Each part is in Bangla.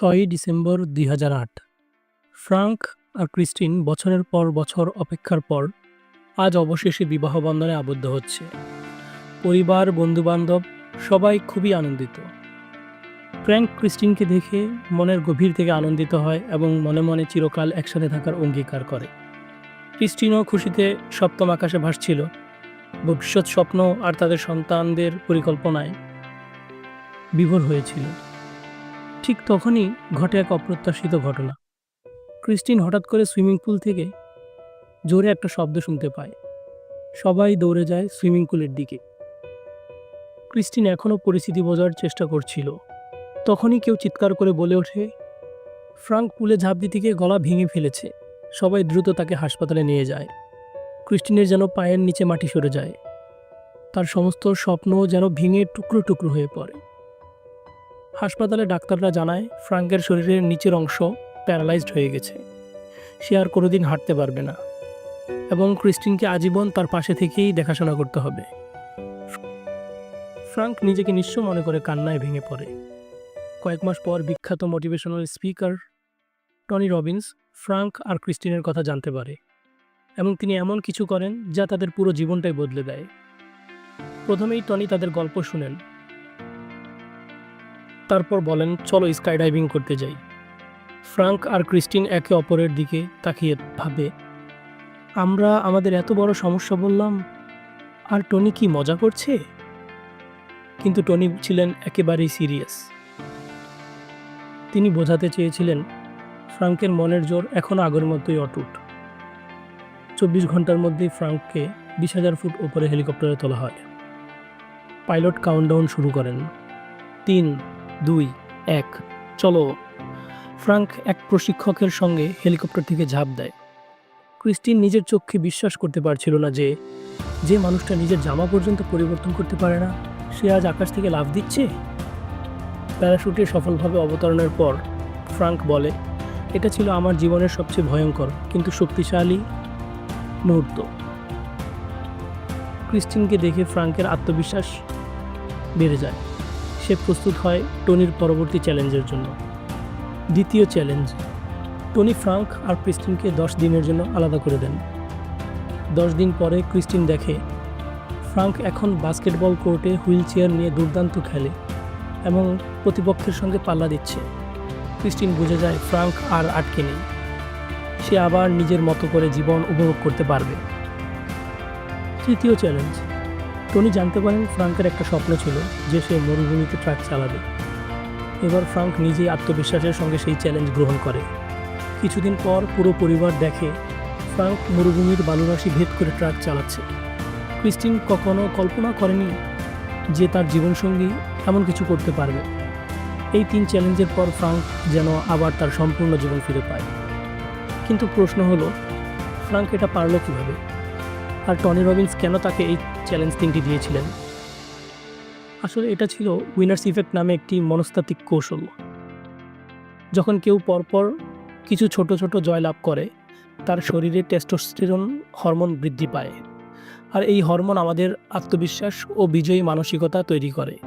ছয়ই ডিসেম্বর দুই হাজার আট। ফ্রাঙ্ক আর ক্রিস্টিন বছরের পর বছর অপেক্ষার পর আজ অবশেষে বিবাহ বন্ধনে আবদ্ধ হচ্ছে। পরিবার, বন্ধুবান্ধব সবাই খুবই আনন্দিত। ফ্র্যাঙ্ক ক্রিস্টিনকে দেখে মনের গভীর থেকে আনন্দিত হয় এবং মনে মনে চিরকাল একসাথে থাকার অঙ্গীকার করে। ক্রিস্টিনও খুশিতে সপ্তম আকাশে ভাসছিল। ভবিষ্যৎ স্বপ্ন আর তাদের সন্তানদের পরিকল্পনায় বিভোর হয়েছিল। ঠিক তখনই ঘটে এক অপ্রত্যাশিত ঘটনা। ক্রিস্টিন হঠাৎ করে সুইমিং পুল থেকে জোরে একটা শব্দ শুনতে পায়। সবাই দৌড়ে যায় সুইমিং পুলের দিকে। ক্রিস্টিন এখনও পরিস্থিতি বোঝার চেষ্টা করছিল। তখনই কেউ চিৎকার করে বলে ওঠে, ফ্রাঙ্ক পুলে ঝাঁপ দিতে গিয়ে গলা ভেঙে ফেলেছে। সবাই দ্রুত তাকে হাসপাতালে নিয়ে যায়। ক্রিস্টিনের যেন পায়ের নিচে মাটি সরে যায়। তার সমস্ত স্বপ্ন যেন ভেঙে টুকরো টুকরো হয়ে পড়ে। হাসপাতালে ডাক্তাররা জানায়, ফ্রাঙ্কের শরীরের নিচের অংশ প্যারালাইজড হয়ে গেছে। সে আর কোনোদিন হাঁটতে পারবে না। এবং ক্রিস্টিনকে আজীবন তার পাশে থেকেই দেখাশোনা করতে হবে। ফ্রাঙ্ক নিজেকে নিঃস্ব মনে করে কান্নায় ভেঙে পড়ে। কয়েক মাস পর বিখ্যাত motivational speaker Tony Robbins Frank আর ক্রিস্টিনের কথা জানতে পারে এবং তিনি এমন কিছু করেন যা তাদের পুরো জীবনটাই বদলে দেয়। প্রথমেই টনি তাদের গল্প শুনেন। তারপর বলেন, চলো স্কাই ডাইভিং করতে যাই। ফ্রাঙ্ক আর ক্রিস্টিন একে অপরের দিকে তাকিয়ে ভাবে, আমরা আমাদের এত বড় সমস্যা বললাম, আর টনি কি মজা করছে? কিন্তু টনি ছিলেন একেবারেই সিরিয়াস। তিনি বোঝাতে চেয়েছিলেন, ফ্রাঙ্কের মনের জোর এখনও আগের মতোই অটুট। চব্বিশ ঘণ্টার মধ্যেই ফ্রাঙ্ককে বিশ হাজার ফুট ওপরে হেলিকপ্টারে তোলা হয়। পাইলট কাউন্টডাউন শুরু করেন। তিন দুই, এক, চলো। ফ্রাঙ্ক এক প্রশিক্ষকের সঙ্গে হেলিকপ্টার থেকে ঝাঁপ দেয়। ক্রিস্টিন নিজের চোখে বিশ্বাস করতে পারছিল না যে যে মানুষটা নিজের জামা পর্যন্ত পরিবর্তন করতে পারে না, সে আজ আকাশ থেকে লাভ দিচ্ছে? প্যারাশুটে সফলভাবে অবতরণের পর ফ্রাঙ্ক বলে, এটা ছিল আমার জীবনের সবচেয়ে ভয়ঙ্কর, কিন্তু শক্তিশালী মুহূর্ত। ক্রিস্টিনকে দেখে ফ্রাঙ্কের আত্মবিশ্বাস বেড়ে যায়। সে প্রস্তুত হয় টনির পরবর্তী চ্যালেঞ্জের জন্য। দ্বিতীয় চ্যালেঞ্জ, টনি ফ্রাঙ্ক আর ক্রিস্টিনকে দশ দিনের জন্য আলাদা করে দেন। দশ দিন পরে ক্রিস্টিন দেখে, ফ্রাঙ্ক এখন বাস্কেটবল কোর্টে হুইল চেয়ার নিয়ে দুর্দান্ত খেলে এবং প্রতিপক্ষের সঙ্গে পাল্লা দিচ্ছে। ক্রিস্টিন বুঝে যায় ফ্রাঙ্ক আর আটকে নেই সে আবার নিজের মতো করে জীবন উপভোগ করতে পারবে। তৃতীয় চ্যালেঞ্জ টনি জানতে পারেন ফ্রাঙ্কের একটা স্বপ্ন ছিল যে সে মরুভূমিতে ট্রাক চালাবে। এবার ফ্রাঙ্ক নিজেই আত্মবিশ্বাসের সঙ্গে সেই চ্যালেঞ্জ গ্রহণ করে। কিছুদিন পর পুরো পরিবার দেখে ফ্রাঙ্ক মরুভূমির বালুরাশি ভেদ করে ট্রাক চালাচ্ছে। ক্রিস্টিন কখনো কল্পনা করেনি যে তার জীবনসঙ্গী এমন কিছু করতে পারবে। এই তিন চ্যালেঞ্জের পর ফ্রাঙ্ক যেন আবার তার সম্পূর্ণ জীবন ফিরে পায়। কিন্তু প্রশ্ন হলো, ফ্রাঙ্ক এটা পারল কীভাবে? আর টনি রবিন্স কেন তাকে এই চ্যালেঞ্জ তিনটি দিয়েছিলেন? আসলে এটা ছিল উইনার্স ইফেক্ট নামে একটি মনস্তাত্ত্বিক কৌশল। যখন কেউ পরপর কিছু ছোট ছোট জয় লাভ করে, তার শরীরে টেস্টোস্টেরন হরমোন বৃদ্ধি পায়। আর এই হরমোন আমাদের আত্মবিশ্বাস ও বিজয়ী মানসিকতা তৈরি করে।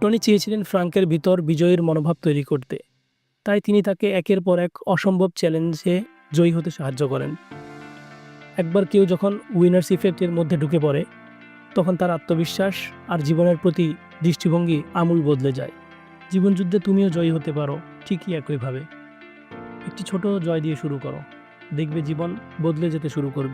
টনি চেয়েছিলেন ফ্রাঙ্কের ভিতর বিজয়ের মনোভাব তৈরি করতে। তাই তিনি তাকে একের পর এক অসম্ভব চ্যালেঞ্জে জয়ী হতে সাহায্য করেন। একবার কেউ যখন উইনার্স ইফেক্টের মধ্যে ঢুকে পড়ে, তখন তার আত্মবিশ্বাস আর জীবনের প্রতি দৃষ্টিভঙ্গি আমূল বদলে যায়। জীবনযুদ্ধে তুমিও জয়ী হতে পারো, ঠিকই একইভাবে একটি ছোট জয় দিয়ে শুরু করো। দেখবে জীবন বদলে যেতে শুরু করবে।